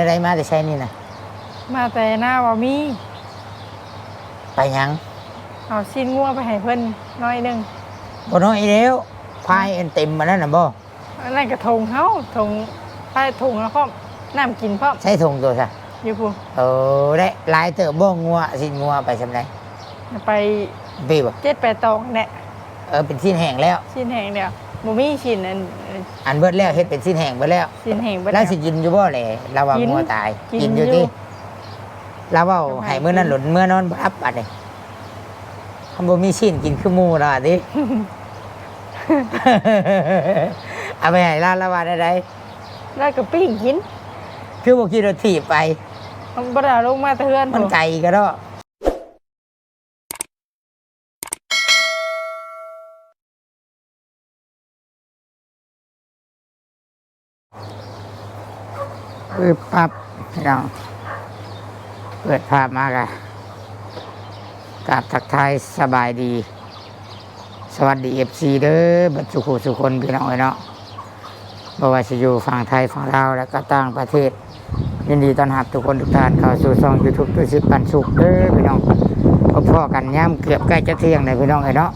อะไรมาแต่ใช้นี่นะมาแต่หน้าว่ามีไปหยังเอาชิ้นงัวไปให้เพิ่นน้อยหนึงบ่น้อยแล้วพายเอ็นเต็มมาแล้วน่ะบ่อันนั้นก็ทงเฮาทงใต้ทงแล้วก็น้ำกินพร้อมใช้ถุงตัวซะอยู่พุ่นเออได้หลายเติบบ่งัวสิงัวไปซำไดไปพี่บ่เจ็ดแปดตองแหละเออเป็นสิ้นแห้งแล้วชิ้นแห้งเดียว บ่มีชิ้นอันอันเบิดแล้วเฮ็ดเป็นสิ้นแห้งเบิดแล้วชิ้นแห้งเบิดแล้วแล้วสิกินอยู่บ่แหละเราว่ากินงัวตายกินอยู่อยู่ที่เราเว้าทำไม ให้มื้อนั้นหล่นเมื่อนอนบ่รับบัดนี้คำบ่มีชิ้นกินคือหมูแล้วอะติ เอาไปให้ร้านละว่าได้ไดแล้วก็ปิ้งกินคือบ่ขี่รถถีบไป มันบ่ได้เอาลงมาแต่เฮือนมันพุ่นไกลก็ได้คือ ปับพี่น้อง เปิดภาพมากอะกราบทักทายสบายดี สวัสดีเอฟซีเด้อบัดสุขุสุคนพี่น้องเอ้ยเนาะบว่าจะอยู่ฝั่งไทยฝั่งลาวและก็ต่างประเทศ ยินดีต้อนรับทุกคนทุกท่านเข้าสู่ช่องยูทูบตัวสิบปันสุขเด้อพี่น้องพบพ่อกันย่ำเกือบใกล้จะเที่ยงเลยพี่น้องไอเนาะ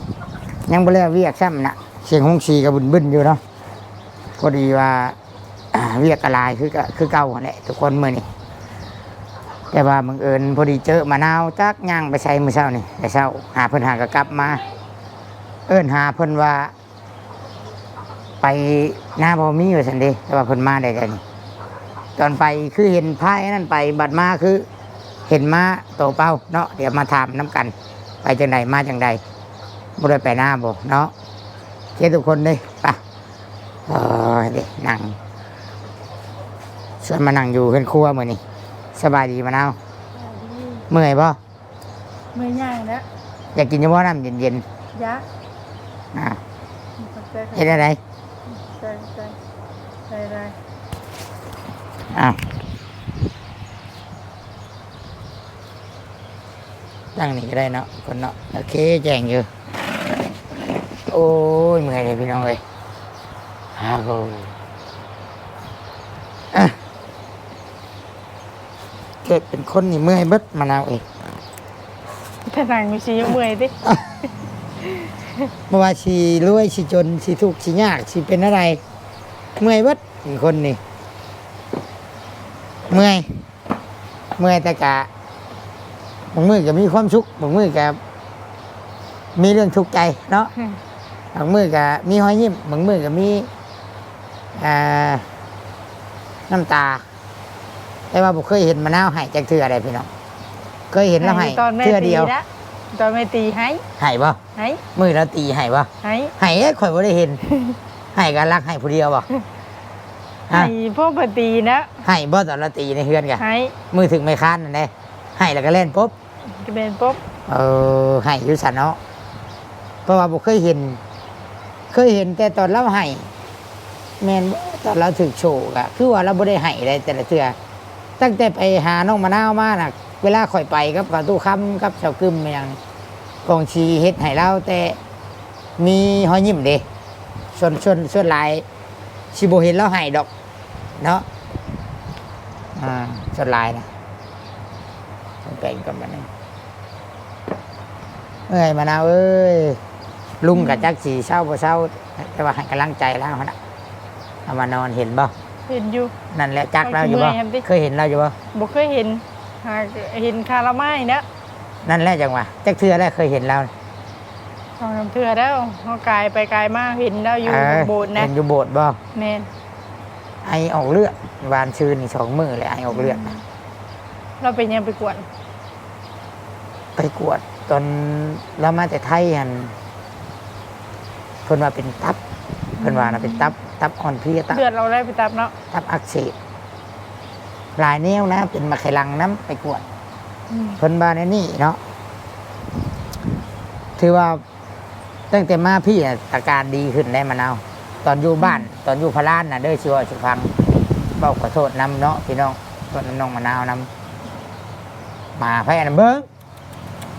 ยังบ่เลิกเวียกซ้ำนะเสียงหงสีกับบุญบึนอยู่เนาะพอดีว่า เวียกอะไรคือก็คือเก่าแหละทุกคนมือนี้แต่ว่าบังเอิญพอดีเจอมะนาวจักย่างไปใช้มือเช้านี่แต่เช้า หาเพิ่นหาก็กลับมา เอิ้นหาเพิ่นว่า ไปหน้าบ่มีว่าซั่นด้แต่ว่าเพิ่นมาได้กันตอนไปคือเห็นพายนั่นไปบัดมาคือเห็นมาโตเป้าเนาะเดี๋ยวมาถามน้ำกัน ไปจังใดมาจังใดบ่ได้ไปหน้าบ่เนาะเจ้ทุกคนเลยไปเออเด็กนั่ง ชวนมานั่งอยู่เพื่อนครัวมื้อนี้สบายดีมะนาวเมื่อยบ่มื้อย่างแล้วอยากกินยำว่าน้ำเย็นยะๆอ่าใส่เฮ็ดอะไรใส่ใส่ใส่ได้อ้าวตั้งนี่ก็ได้เนาะคนเนาะโอเคแจ้งอยู่โอ้ยเมื่อยเลยพี่น้องเลยฮาโกอะเกิดเป็นคนนี่เมื่อยเบิดมะนาวเองถ้านั่งมีสิยกมือติเมื่อวานชีรวยชีจนชีทุกข์ชียากชีเป็นอะไร เมื่อยเบิดเป็นคนนี่เมื่อยเมื่อยแต่กะบางมือก็มีความสุขบางมือก็มีเรื่องทุกข์ใจเนาะบางมือก็มีหอยยิ้มบางมือก็มีอ่าน้ำตา แต่ว่าผมเคยเห็นมะนาวใหายจากเทืออะไรพี่น้องเคยเห็นแล้วใหายตอนแม่เทือตีเดียวนะตอนแม่ตีให้ใหายบ่ให้มือแล้วตีใหายบ่ให้ใหายข่อยบ่ได้เห็นใหายกันรักใหายผู้เดียวบ่ให้พวกปตีนะใหายบ่ตอนเราตีในเฮือนกันให้มือถึงไม่ค้านนั่นแหละใหายแล้วก็เล่นปุ๊บก็เป็นปุ๊บเออใหายอยู่สันเนาะเพราะว่าผมเคยเห็น เคยเห็นแต่ตอนเราใหายแมนบ่ตอนเราถึกโชกอะคือว่าเราบ่ได้ใหายเลยแต่ละเทือ ตั้งแต่ไปหาน้องมะนาวมาน่ะ เวลาข่อยไปกับกับตู้คำกับเสากึมมาอย่างกองชีเฮ็ดให้เราแต่มีหอยยิ้มเด้ส่วนส่วนส่วนหลายสิบ่เห็นเราใหายดอก เนาะอ่าส่วนหลายนะต้องแปลงกันมาหนึ่งเอ้ยมะนาวเอ้ยลุงกับจักสีเศร้าบ่เศร้าแต่ว่าให้กำลังใจแล้วนะเอามานอนเห็นบ่ เห็นอยู่ นั่นแหละจักเราอยู่บ่เมื่อยครับดิ เคยเห็นเราอยู่บ่บ่เคยเห็นหากเห็นคาราไม้นะนั่นแหละจังหวะจักเทื่อแล้วเคยเห็นเราสองสามเทื่อแล้วเฮากายไปกายมาเห็นแล้วอยู่เโบสถ์นะเห็นอยู่โบสถ์บ่แม่นไอออกเลือดวานชื่นนี่สองมือเลยไอออกเลือดเราเป็นยังไปกวนไปกวด ตอนเรามาแต่ไทยหันเพิ่นว่าเป็นตับเพิ่นว่านะเป็นตับ ตับอ่อนเพลียตับเลือดเราได้ไปตับเนาะตับอักเสบหลายแนวนะเป็นมะไขลังน้ำไปกวดอืมเพิ่นว่าในนี่เนาะถือว่าตั้งแต่มาพี่น่ะอาการดีขึ้นได้มะนาวตอนอยู่บ้าน ตอนอยู่พารานน่ะเด้อชิวาสุพังบอกขอโทษนำเนาะพี่น้องโทษน้ำน้องมะนาวนำมาไพ่อันนนเบิ้ง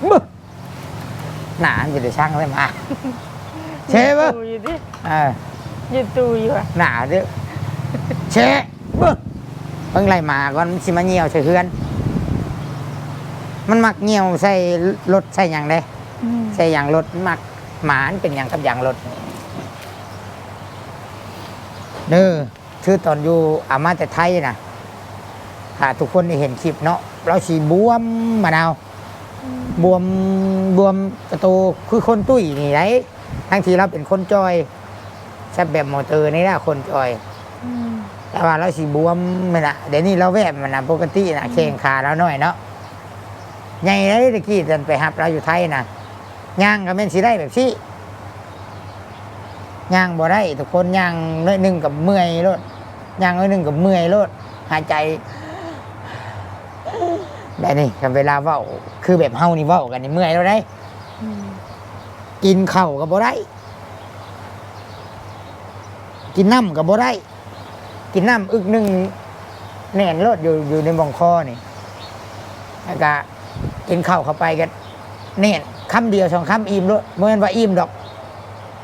บึ้หนาอยู่ในช่างเลยมาเชฟเว้ยยืนตู้อยู่ดิเออ ยืนตู้อยู่อะหนาเด้อเชะบึ้งเพิ่งไล่หมาก่อนมันสิมาเหี่ยวใส่เฮือน มันมักเหี่ยวใส่รถใส่หยังได้อืมใส่ยางรถมันมักหมามันเป็นหยังกับยางรถเด้อคือตอนอยู่อามาแต่ไทยนะถ้าทุกคนได้เห็นคลิปเนาะเราสีบวมมะนาว บวมบวมประตูคือคนตุ้ยนี่ไรทั้งที่เราเป็นคนจอยแซบแบบมอเตอร์นี่แหละคนจอยอืมแต่ว่าเราสีบวมมันนะเดี๋ยวนี้เราแวบมันนะปกตินะแข้งขาเราหน่อยเนาะใหญ่เลยตะกี้ตอนไปหับเราอยู่ไทยนะย่างก็เป็นสีได้แบบที่ย่างบ่ได้ทุกคนย่างน้อยหนึ่งกับเมื่อยรถย่างน้อยหนึ่งกับเมื่อยรถหายใจแบบนี้กับเวลาเว้าคือแบบเฮานี่เว้ากันนี่เมื่อยแล้วได้อืมกินข้าวกับบ่ได้ กินน้ำกับบ่ได้ กินน้ำอึกหนึ่งแน่นรดอยู่อยู่ในบ่องคอนี่แล้วก็กินข้าวเข้าไปก็แน่นคำเดียวสองคำอิ่มรถเมื่อวันว่าอิ่มดอก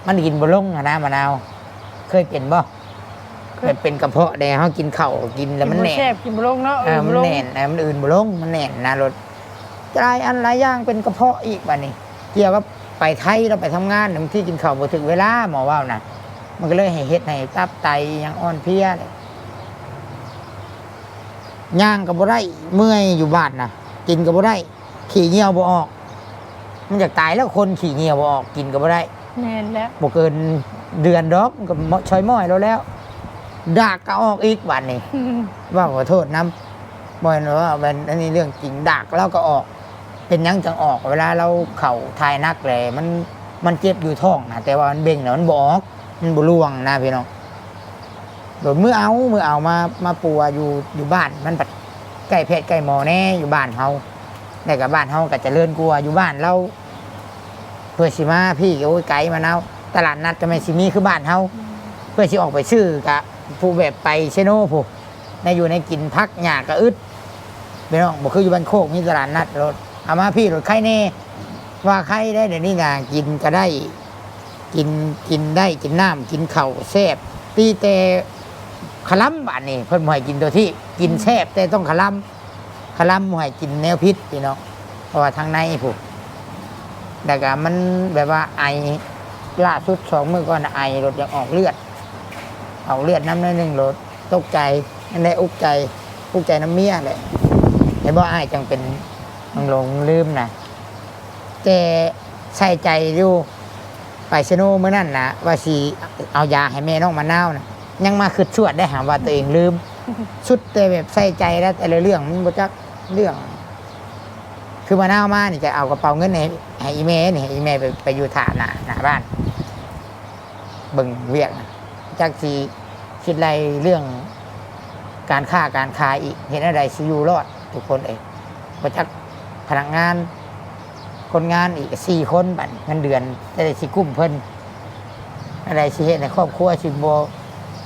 มันกินบ่ลงอะนะมะนาว เคยเป็นบ่เคยเป็นกระเพาะแดงเขากินข้าวกินแล้วมันกิแน่บ่แซ่บกินบ่ลงเนาะเออมันบ่ลงแน่นเออมันอื่นบ่ลงมันแน่นนะรถกลายอันหลายอย่างเป็นกระเพาะอีกบัดนี้เกี่ยวกับไปไทยเราไปทำงานบางที่กินข้าวบ่ถึงเวลาหมอว่านะ มันก็เลยให้เฮ็ดให้ตับไตอยังอ่อนเพลียเลยย่างก็บ่ได้เมื่อยอยู่บ้านนะกินก็บ่ได้ ขี่เหี่ยวบ่ออก มันอยากตายแล้วคนขี่เหี่ยวบ่ออกกินก็บ่ได้แม่นแล้วบ่เกินเดือนดอกมันก็ชอยม้อยแล้วแล้วดากก็ออกอีกบัดนี้อืมว่าขอโทษน้ำบอยนะว่าเป็นอันนี้เรื่องจริงดักแล้วก็ออก เป็นหยังจังออก เวลาเราเข่าทายนักเลยมันมันเจ็บอยู่ท้องนะแต่ว่ามันเบ่งแล้วมันบออก มันบุล่วงนะพี่น้องโดนมือเอามือเอามามาปัวอยู่อยู่บ้านมันปัดใกล้เพชรใกล้หมอแน่อยู่บ้านเฮาแต่กับบ้านเฮาก็เจะเลื่อนกลัวอยู่บ้านเราเพื่อสิมาพี่โอ้ยไกลมาเนาตลาดนัดจะไม่สิมีคือบ้านเฮาเพื่อที่ออกไปซื้อกะผู้แบบไปเชโน่ผู้ในอยู่ในกินพักหยากกะอึดไม่น้องบอกคืออยู่บ้านโคกมีตลาดนัดรถเอามาพี่รถไข่แน่ว่าไข่ได้เดี๋ยวนี้นะกินก็ได้ กินกินได้กินน้ำกินเข่าวแซ่บตีแต่ขลัมบานนี่เพิ่นบ่ให้กินตัวที่กินแซ่บแต่ต้องขลัมขลัมบ่ให้กินแนวพิษพี่น้องเพราะว่าทางในผู้แต่ก็มันแบบว่าไอล่าสุดสองมือก่อนน่ะไอรถยังออกเลือดเอาเลือดน้ำนิดหนึ่งรถตกใจนั่นได้อุกใจอุกใจน้ำเมียแหละไอ้บ่อ้ายจังเป็นมังหลงลืมนะแต่ใส่ใจอยู่ ไปชโนเมื่อนั่นนะว่าสีเอายาให้แม่น้องมะนาวนะยังมาคืดชวดได้หาว่าตัวเองลืมชุดแต่แบบใส่ใจแล้วแต่ละเรื่องมันบ่จักเรื่อง คือมะนาวมานี่จะเอากระเป๋าเงินให้ให้อีเมนี่ให้อีเมไปไปอยู่ฐานหน้าหน้าบ้านเบิ่งเวียกจากสีคิดอะไรเรื่องการค้าการขายอีก เห็นอะไรสิอยูรอดทุกคนเองมาจากพนักงาน คนงานอีกสี่คนบัดเงินเดือนจะได้สิกุ้มเพิ่นอะไรสิเหตุในครอบครัวสิบโบ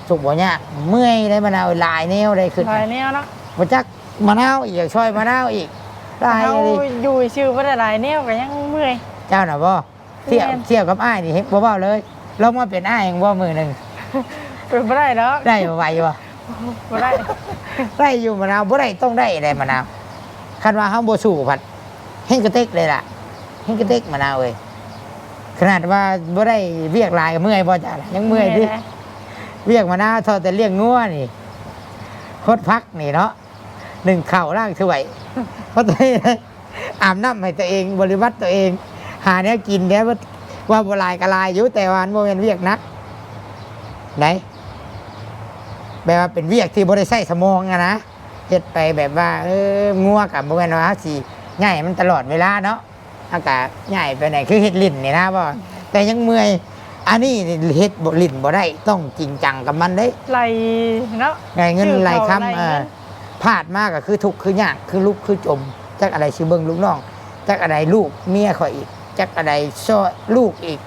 สุกบ่ยากเมื่อยได้มะนาวหลายแนวได้ขึ้นหลายแนวเนาะมาจากมะนาวอีกอยากช่วยมะนาวอีกหลายเฮาเลยอยู่ชื่อบ่ได้หลายแนวก็ยังเมื่อยเจ้าหน่ะบ่เทียบแม่นเทียบกับอ้ายนี่เฮ็ดบ่เบาเลยลงมาเป็นอ้ายเองบ่มือหนึ่งเป็นบ่ได้ดอกได้บ่ไหวบ่บ่ได้ได้อยู่มะนาวบ่ได้ต้องได้ได้มะนาวคันว่าเฮาบ่สู้ผัดเฮงกระเต็กเลยล่ะ เฮงกระเต็กมะนาวเอ้ยขนาดว่าบ่ได้เรียกหลายก็เมื่อยบ่จ้ะล่ะยังเมื่อยดิเรียกมะนาวเท่าแต่เรียกงัวนี่คดพักนี่เนาะหนึ่งเข่าวร่างถ้วยเพราะตัวเองอาบน้ำให้ตัวเองบริวัติตัวเอง หาเนี้ยกินเนี้ยว่าว่าบ่หลายก็หลายอยู่แต่ว่ามันบ่แม่นเรียกนักไหนแบบว่าเป็นเวียกที่บริใช้สมองอะนะเฮ็ดไปแบบว่า เอองัวกับบ่แม่นว่าสิง่ายมันตลอดเวลาเนาะ อากาศง่ายไปไหนคือเฮ็ดลิ้นนี่นะบ่แต่ยังเมื่อยอันนี้เฮ็ดบ่ลิ้นบ่ได้ต้องจริงจังกับมันเด้ไหลเนาะไงเงินชื่อไหลเขาค้ำไหลเอเงิอนพลาดมากก็คือทุกข์คือยากคือลุกคือจมจักอะไรสิเบิ่งลูกน้องจักอะไรลูกเมียข่อยอีกจักอะไรซ้อลูกอีก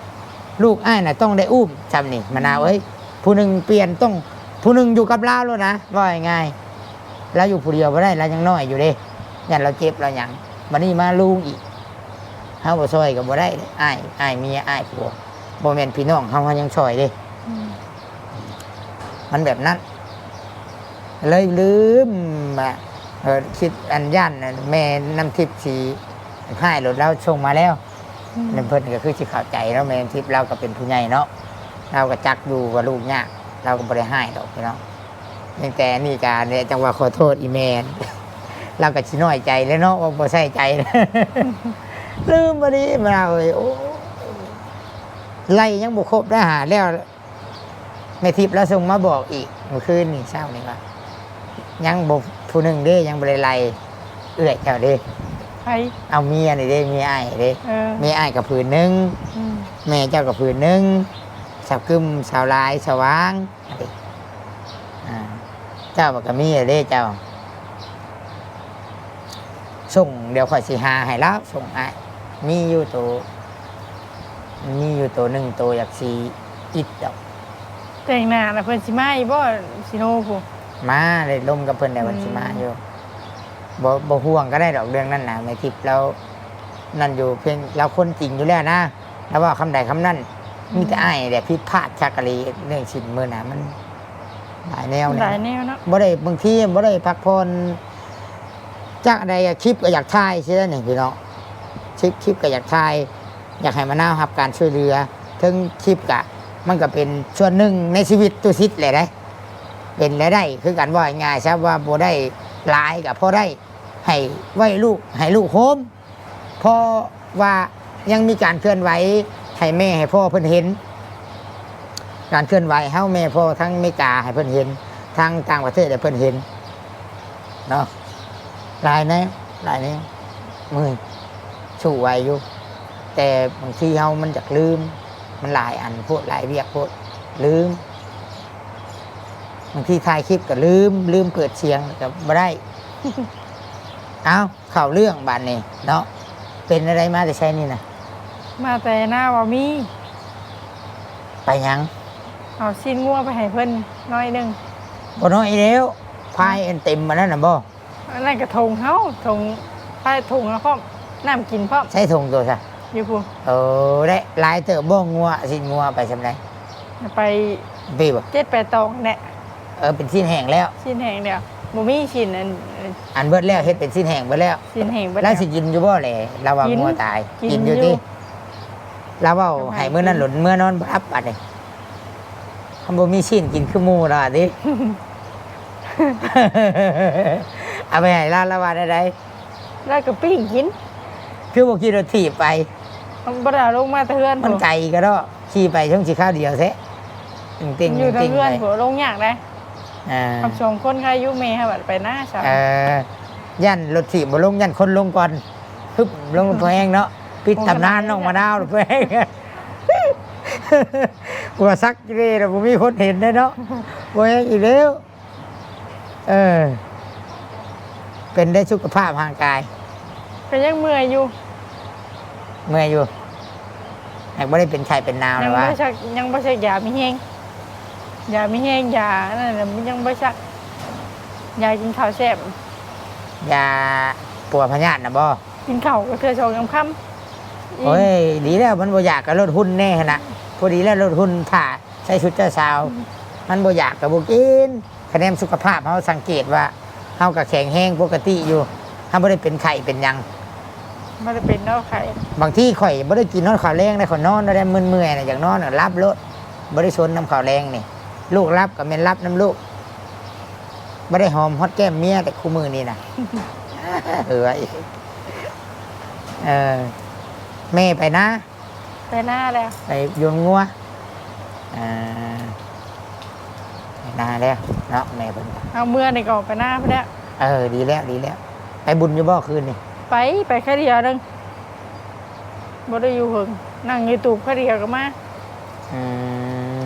ลูกอ้ายน่ะต้องได้อุ้มจำนี่มะนาวเอ้ยผู้หนึ่งเปลี่ยนต้องผู้หนึ่งอยู่กับเราแล้วนะว่าง่ายๆแล้วอยู่ผู้เดียวไม่ได้เรายังน้อยอยู่เด้ยันเราเจ็บเราหยังมานี่มาลุงอีก เฮาบ่ซอยก็บ่ได้เด้อ้ายอ้ายเมียอ้ายผัวบ่แม่นพี่น้องเฮาเฮายังซอยเด้ อืมมันแบบนั้น เลยลืมอะเออคิดอันย่านน่ะแม่น้ำทิพย์สีให้รถแล้วส่งมาแล้วอืมนั่นเพิ่นก็คือสิเข้าใจแล้วแม่น้ำทิพย์เราก็เป็นผู้ใหญ่เนาะเราก็จักดูว่าลูกยากเราก็บ่ได้ให้ดอกพี่น้องเพียงแต่นี่การเนี่ยจังว่าขอโทษอีแมน เราก็สิน้อยใจแล้วเนาะว่าบ่ใส่ใจ ลืมบ่ดีมาเราเอ้ยโอ้ไล่ยังบ่ครบได้หาแล้วแม่ทิพย์แล้วส่งมาบอกอีกเมื่อคืนนี่เช้านี่ว่ายังบ่ผู้หนึงเด้ยังบ่ได้ไล่เอื้อยเจ้าเด้ไปเอาเมียนี่เด้เมียอ้ายเด้เออเมียอ้ายกับผืนหนึงอืมแม่เจ้ากับผืนหนึงสาวกึมสาวลายสว่างอันนี้อ่าเจ้าบอกกับมีเด้เจ้า ส่งเดี๋ยวข่อยสิหาให้แล้วส่งอ้าย มีอยู่ตัวมีอยู่ตัวหนึ่งตัวอยากสีอิดดอกแต่งหน้าแล้วเพิ่นสิมาอีบ่สิโนผู้มาเลยลมกับเพิ่นในวันสิมาอืมอยู่บ่บ่ห่วงก็ได้ดอกเรื่องนั้นนะไม่ทิพย์แล้วนั่นอยู่เพียงเราคนจริงอยู่แล้วนะแล้วว่าคำใดคำนั้นมีแต่อ้ายแต่พิดพลาดชักกะลีเรื่องชิ้นมือน่ะมันหลายแนวหลายเนี่ยแนวเนาะบ่ได้บางทีบ่ได้พักผ่อนจากใดอะคลิปก็อยากถ่ายใช่ไหมนี่พี่น้อง คลิปคลิปก็อยากถ่าย อยากให้มานาวรับการช่วยเหลือถึงคลิปกะมันก็เป็นส่วนหนึ่งในชีวิตตัวซิดเลยได้เป็นรายได้คือกันว่าง่ายๆครับว่าบ่ได้หลายกับพอได้ให้ไว้ลูกให้ลูกโฮมเพราะว่ายังมีการเคลื่อนไหวให้แม่ให้พ่อเพิ่นเห็น การเคลื่อนไหวเฮาแม่พ่อทั้งเมกาให้เพิ่นเห็นทั้งต่างประเทศให้เพิ่นเห็นเนาะลายนวหลายแนวมือ สู้ไหวอยู่แต่บางทีเฮามันจะลืม มันหลายอันโพดหลายเวียกโพดลืมบางทีถ่ายคลิปก็ลืม ลืมเปิดเสียงก็บ่ได้ เอาเข้าเรื่องบานนี้เนาะเป็นอะไรมาแต่ใช้นี่นะมาแต่หน้าว่ามีไปหยังเอาชิ้นงัวไปให้เพิ่นน้อยหนึงบ่น้อยแล้วพายอันเต็มมาแล้วน่ะบ่อันนั้นก็ทงเฮาทงไปถุงแล้วพร้อม น้ำกินพร้อมใช้ถุงตัวซะอยู่ผู้เออได้หลายเติบบ่งัวสิงัวไปสำไดไปพี่บ่เจ็ดแปดตองเนี่ยเออเป็นสิ้นแห้งแล้วชิ้นแห้งเดียวบ่มีชิ้นอันอันเบิดแล้วเฮ็ดเป็นสิ้นแห้งเบิดแล้วชิ้นแห้งเบิดแล้วแล้วสิกินอยู่บ่แหละเราว่ากินงัวตายกินอยู่อยู่ติเราเว้าเอาให้ให้มื้อนั้นกินหล่นมื้อนอนบ่รับบัดนี้คำบ่มีชิ้นกินคือหมู่ล่ะติ เอาไปให้ร้านละว่าได้แล้วก็ปิ้งกิน คือบ่ขี่รถถีบไป มันบ่ได้เอาลงมาแต่เฮือนมันผู้ไกลก็ได้ขี่ไปช่วงสีข้าวเดียวเซะติ่งติ่งอยู่ทางติ่งเฮือนไปผู้ลงยากได้อ่าทำสองคนใครอยู่เมย์ให้บัดไปหน้าสาวเอ่อย่านรถถีบบ่ลงย่านคนลงก่อนฮึบลงแพงเนาะปิดตำนานน้องมะนาวแพงกลัวซักเลยแต่ผมมีคนเห็นได้เนาะแพงอีกแล้วเออ เป็นได้สุขภาพทางกาย ก็ยังเมื่อยอยู่ เมื่อยอยู่แต่ไม่ได้เป็นไข้เป็นนาวยัเลยบ่ว่าชักยังบ่ชักยามีแฮงยามีแฮงยานั่นน่ะมันยังบ่ชักยากินข้าวแซ่บยาปวดพยาธินะบ่กินข้าวก็เทื่อชองยำค่ำโอ้ยดีแล้วมันบ่อยากกับลดหุ้นแน่ขนะพอดีแล้วลดหุ้นถ่าใส่ชุดเจ้าสาว มันบ่อยากกับบ่กินคะแนนสุขภาพเขาสังเกตว่าเฮากับแข็งแห้งปกติอยู่เฮาบ่ได้เป็นไข้เป็นหยัง บ่ได้เป็นเนาะไข่บางที่ข่อยบ่ได้กินนอนข้าวแรงได้ข่อยนอนได้มึนเมื่อยน่ะอยากนอนน่ะรับรถบ่ได้ชนน้ำข้าวแรงนี่ ลูกรับก็แม่นรับน้ำลูกบ่ได้หอมฮอดแก้มเมียแต่คู่มือนี่น่ะเออไว้เออแม่ไปนะ ไปหน้าแล้วไปโยนงัวอ่าไปนาแล้วเนาะแม่เพิ่นก็เอาเมื่อนี่ก็ออกไปหน้าพุ่นแล้วเออดีแล้วดีแล้ว ไปบุญอยู่บ่คืนนี่ ไปไปแค่เดียวนึงบ่ได้อยู่หึงนั่งอยู่ตูบแค่เดียวก็มาอืม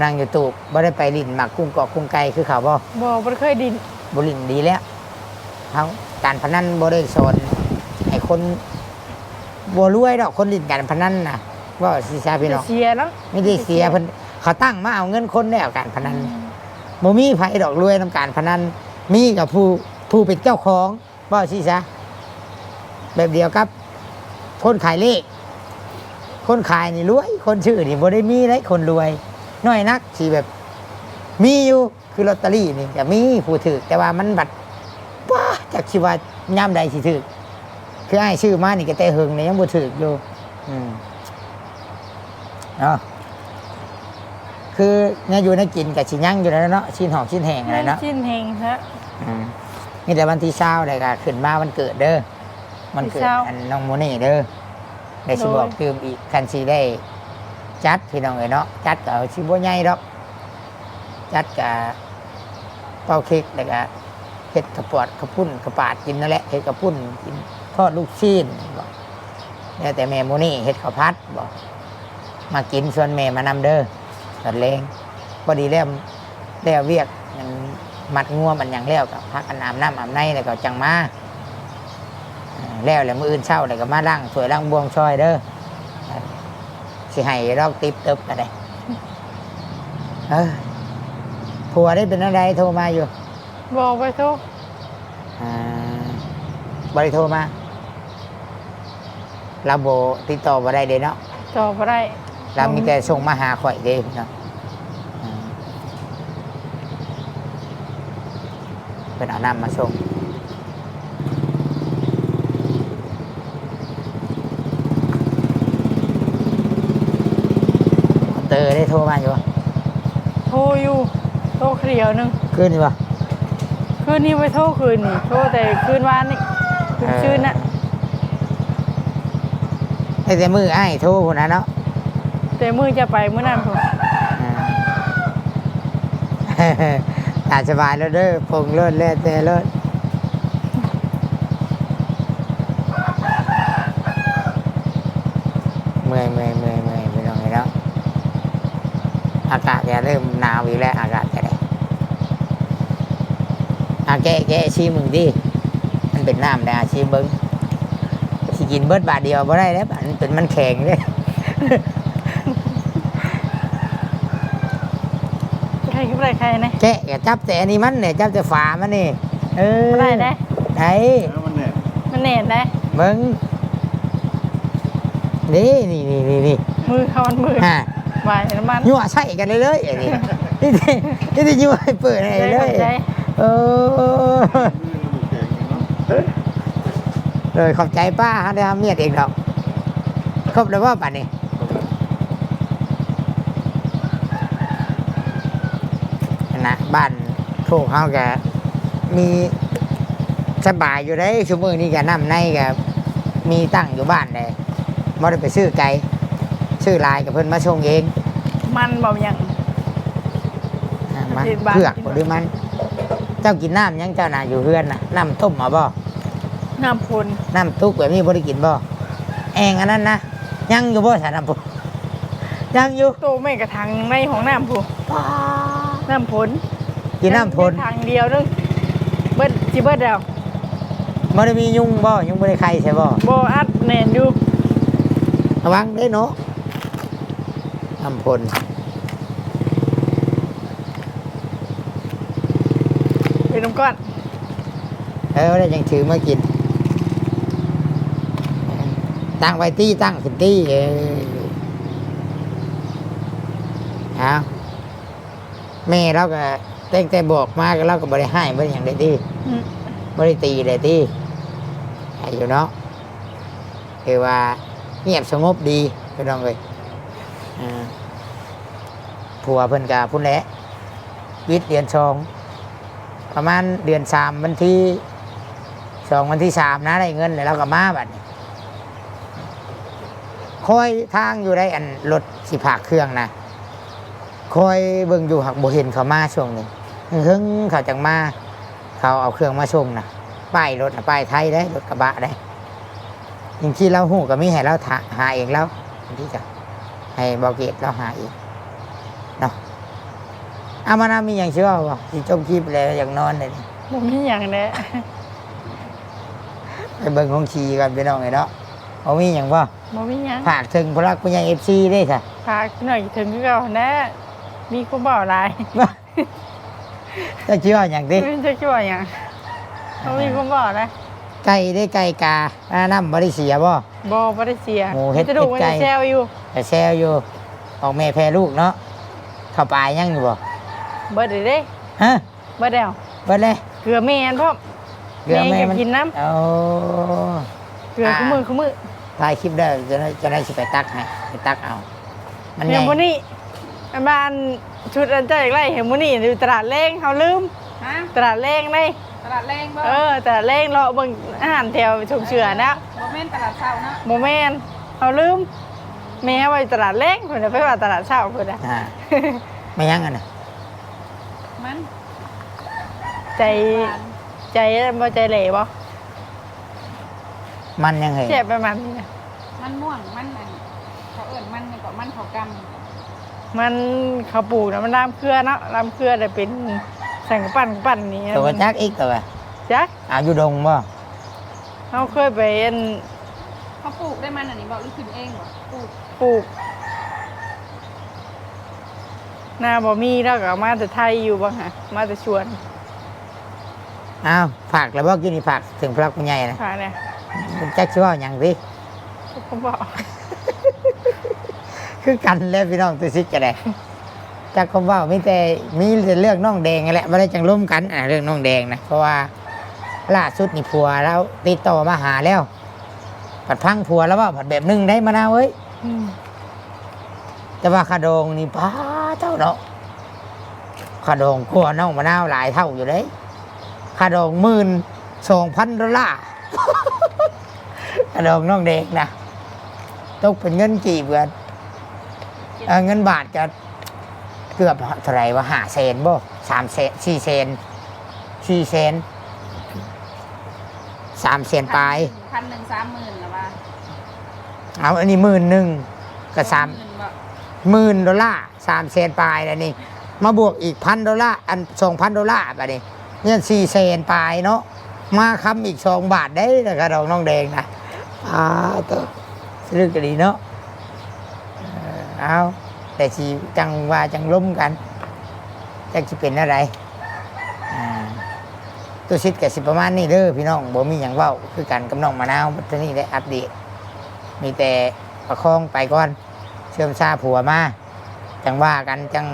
นั่งอยู่ตูบบ่ได้ไปลินหมักกุ้งเกาะกุ้งไก่คือเขาบ่บ่บ่ได้เคยดินบ่ลินดีแล้วเขาการพนันบ่ได้สอนให้คนบ่รวยดอกคนลินการพนันน่ะว่าสิซาพี่น้องเสียเนาะไม่ได้เสียเพิ่นเขาตั้งมาเอาเงินคนแล้วการพนันบ่มีไผดอกรวยนํการพนัน มีกับผู้ผู้เป็นเจ้าของบ่สิซะแบบเดียวกับ คนขายเลข คนขายนี่รวย คนชื่อนี่บ่ได้มีเลยคนรวย น้อยนักสิแบบ มีอยู่คือลอตเตอรี่นี่จะมีผู้ถือแต่ว่ามันบัดว้าจากคิดว่าย่ำใดสิถือคือไอ้ชื่อมานี่ก็แต่เฮงเนี่ยยังบ่ถืออยู่อืมเนาะ คือเนี่ยอยู่ในกินกับชิยั่งอยู่แล้วเนาะชิ้นหอมชิ้นแห้งอะไรเนาะชิ้นเฮงฮะอืมนี่แต่วันที่เช้าเลยก็ขึ้นมาวันเกิดเด้อมันเกิดวันเช้าอันน้องโมนี่เด้อได้สิบอกโดยตืมอีกคันสีได้ จัดพี่น้องเอ้ยเนาะจัดก็เอาชิบ่ใหญ่ดอกจัดกับเป้าเค้กแล้วก็เฮ็ดกระปอดกระปุ้นกระปาดกินนั่นแหละเฮ็ดกระปุ้นกินทอดลูกชิ้นบอกแล้วแต่แม่โมนี่เฮ็ดข้าวผัดบอกมากินส่วนแม่มานำเด้อ ตัดเลงพอดีแล้วแล้วเวียกมันมัดงัวมันอย่างแล้วกับพักกันอาบน้ำอาบในแล้วก็จังมาอ่าแล้วแล้วมืออื่นเช้าแล้วก็มาล้างสวยล้างบวงซอยเด้อสิให้รอกติบตึบอะไรเออผัวได้เป็นอะไรโทรมาอยู่บอกไปทุกอ่าบริโทรมาเราโบติดต่อมาได้เด้เนาะจอบอะไร เรามีแต่ส่งมาหาข่อยเด้พี่เนาะอ่าเป็นเอาน้ำมาส่งเตอร์ได้โทรมาอยู่ปะโทรอยู่โทรเคลียวหนึงขึ้นอยู่ปะคืนนี้ไปโทรคืนนี่โทรแต่คืนวานนี่คืนเออชื่นน่ะได้แต่มือไอ้ายโทรคนนั้นเนาะ แต่มือจะไปมื้อนั้นผมอ่าตาสบายแล้วเด้อพงเลิศแล้วแต่เลิศเมื่อยเมื่อยเมื่อยเมื่อยไปลองเลยแล้วอากาศจะเริ่มหนาวอีกแล้วอากาศจะได้อาแกะแกะชี้มึงดิมันเป็นน้ำแต่อาชี้เบิ้งสิกินเบิดบาทเดียวบ่ได้แล้วมันเป็นมันแข็งเลย ใครคิดอะไรใครนะแกะอย่าจับแต่อันนี้มันเนี่ยจับแต่ฝามันนี่เออบ่ได้ได้ไหนแล้วมันเนี่ยมันเน็ตได้เบิ้งนี่นี่นี่นี่นี่มือเขามันมือฮะไหวน้ำมันยั่วใส่กันเลยเลยอันนี้นี่ที่นี่ที่ยั่วให้เปิดให้ใจเลยเออเนาะเลยขอบใจป้าฮะได้ทำเมียดเองดอกครบแล้วว่าป่านนี้นะบ้านโคกเขาแกมีสบายอยู่ได้ชั่วโมงนี้แกน้ำในแกมีตั้งอยู่บ้านเลยไม่ได้ไปซื้อไก่ซื้อลายกับเพิ่นมาชงเองมันบอกอย่างอะมันเฮ็ดบ้านเผือกบ่หรือมัน เจ้ากินน้ำยังเจ้าน่ะอยู่เฮือนน่ะน้ำต้มมาบ่น้ำพลน้ำตุกแบบนี้บ่ได้กินบ่แองอันนั้นนะยังอยู่บ่สาน้ำพุยังอยู่โตไม่กระทังในของน้ำผู้น้ำพล กินน้ำพลทางเดียวนึงเบิดจิเบิดแล้วบ่ได้มียุงบ่ยุงบ่ได้ไข่ใช่บ่โบอัดแน่นอยู่ระวังเด้เนาะน้ำพลเป็นน้ำก้อนเออได้ยังถือมากิน ตั้งไว้ตี้ตั้งขึ้นตี้เออเอาแม่เราก็ แต่งแต่บอกมาก็เราก็บ่ได้ให้บ่ได้หยังได้ดีอืมไม่ได้ตีเลยที่ให้อยู่เนาะคือว่าเงียบสงบดีพี่น้องเลยอ่าผัวเพิ่นกาพุ่นแหละวิทย์เดือนสองประมาณเดือนสามวันที่สองวันที่สามนะได้เงินแล้วเราก็มาบัดนี้คอยทางอยู่ได้อันรถสิผากเครื่องนะคอยเบิ่งอยู่หักบ่เห็นเขามาช่วงนี้ หึงเขาจังมา เขาเอาเครื่องมาส่งนะป้ายรถน่ะป้ายไทยได้รถกระบะได้จริงๆเราหูก็มีให้เราถาหาเองแล้วที่จะให้บอเกตเราหาเองเนาะเอามานามีอย่างเชื่อว่าที่จมคลิปเลยอย่างนอนเลยบ่มีอย่างแน่ไปเบิ่งของชีกันไปน้องไงเนาะเอามีอย่างว่าบ่มีหยังฝากถึงพลักผู้ใหญ่เอฟซีได้ค่ะพาหน่อยถึงคือเก่าแน่มีกูบ่หลาย จะเชื่ออย่างดิไม่จะคิดว่าหยังบ่มีกูบ่นะไก่ได้ไก่กาอาน้ำบริเสียบ่บ่บ่ได้เสียโอ้เฮ็ดจะดูมันเฮ็ดไก่จะแซวอยู่ แต่แซวอยู่ ออกแม่แพ้ลูกเนาะเข้าไปยังอยู่บ่เบิดเลยเด้ฮะเบิดแล้วเบิดเลยเกลือแม่นพร้อมเกลือแม่แม่มันก็กินน้เอา เกลือคู่มือคู่มือถ่ายคลิปได้จะได้จะได้สิไปตักให้ไปตักเอา มันเห็ใหนญ่มื้อนี้ อันบ้านชุดอันเจ้าอีกไรเห็นมื้อนี้อยู่ตลาดแรงเฮาลืม ฮะตลาดแรงเลยตลาดแรงบ่เออตลาดแรงเลาะเบิ่งอาหารแถวชมเชือนะบ่แม่นตลาดเช้าเนาะบ่แม่นเฮาลืม แม่ไว้ตลาดแรงเพิ่นน่ะไปว่าตลาดเช้าเพิ่นน่ะอ่าไม่ยังกันนะมันใจใจบ่ใจเหล่บ่มันยังไงเจ็บประมาณนี้นะมันม่วงมันอันเขาเอิ้นมันนี่ก็มันเขากำ มันเขาปลูกนะมันรามเครือเนาะรามเครือแต่เป็นสั่งกระปั้นกระปั้นนี่ตัวจักอีกตัวจักเอาอยู่ดงบ่เขาเคยไปอันเขาปลูกได้มันอันนี้บ่หรือขึ้นเองบ่ปลูกปลูกหน้าบ่มีแล้วก็เอามาแต่ไทยอยู่บ้างฮะมาแต่ชวนเอาฝากแล้วบ่กินนี่ฝากถึงพระคุณใหญ่นะค่ะเนี่ยจักชื่อว่าหยังดิผมบอก คือกันแล้วพี่น้องตัวซิกจะได้จักคำว่ามีแต่มีแต่เรื่องน้องแดงนั่นแหละไม่ได้จังร่วมกันอะเรื่องน้องแดงนะเพราะว่าล่าสุดนี่ผัวแล้วติดต่อมาหาแล้วผัดพังผัวแล้วว่าผัดแบบนึงได้มะนาวเว้ยอืมแต่ว่าขาดองนี่ป้าเท่าเนาะขาดองกลัวน้องมะนาวหลายเท่าอยู่เลยขาดองหมื่นสองพันดอลลาร์ขาดองน้องเด็กนะตกเป็นเงินกี่เบือน เอ่อเงินบาทจะเกือบเท่าไหร่ว่าห้าเซนบ่สามเซนสี่เซนสี่เซนสามเซนปลายพันหนึ่งสามหมื่นแล้วว่าเอาอันนี้หมื่นหนึ่งกับสามหมื่นบ่หมื่นดอลลาร์สามเซนปลายแล้วนี่มาบวกอีกพันดอลลาร์อันสองพันดอลลาร์แบบนี้เนี่ยสี่เซนปลายเนาะมาคำอีกสองบาทได้แต่กระดองน้องแดงนะอ่าตัวซื้อกันดีเนาะเออ เอาแต่สีจังว่าจังล้มกันจักจะเป็นอะไรอ่าตัวชิดกับสิประมาณนี้เด้อพี่น้องบ่มีอย่างเว้าคือกันกับน้องมะนาวบัดนี้ได้อัปเดต มีแต่ประคองไปก่อน เชื่อมซาผัวมาจังว่ากันจัง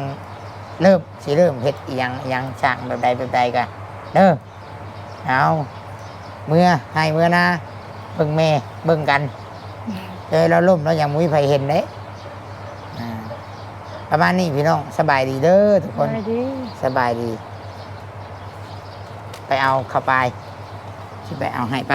เริ่มสิเริ่มเฮ็ดอีหยังอีหยังสั่งแบบใดแบบใดกันเด้อเอาเมื่อให้เมื่อนะเบิ่งแม่เบิ่งกันเจอเราล่มเรายังมุ้ยไฟเห็นเด้อ่า ประมาณนี้พี่น้องสบายดีเด้อทุกคนไม่ดีสบายดี ไปเอาเข้าไปที่ไปเอาให้ไป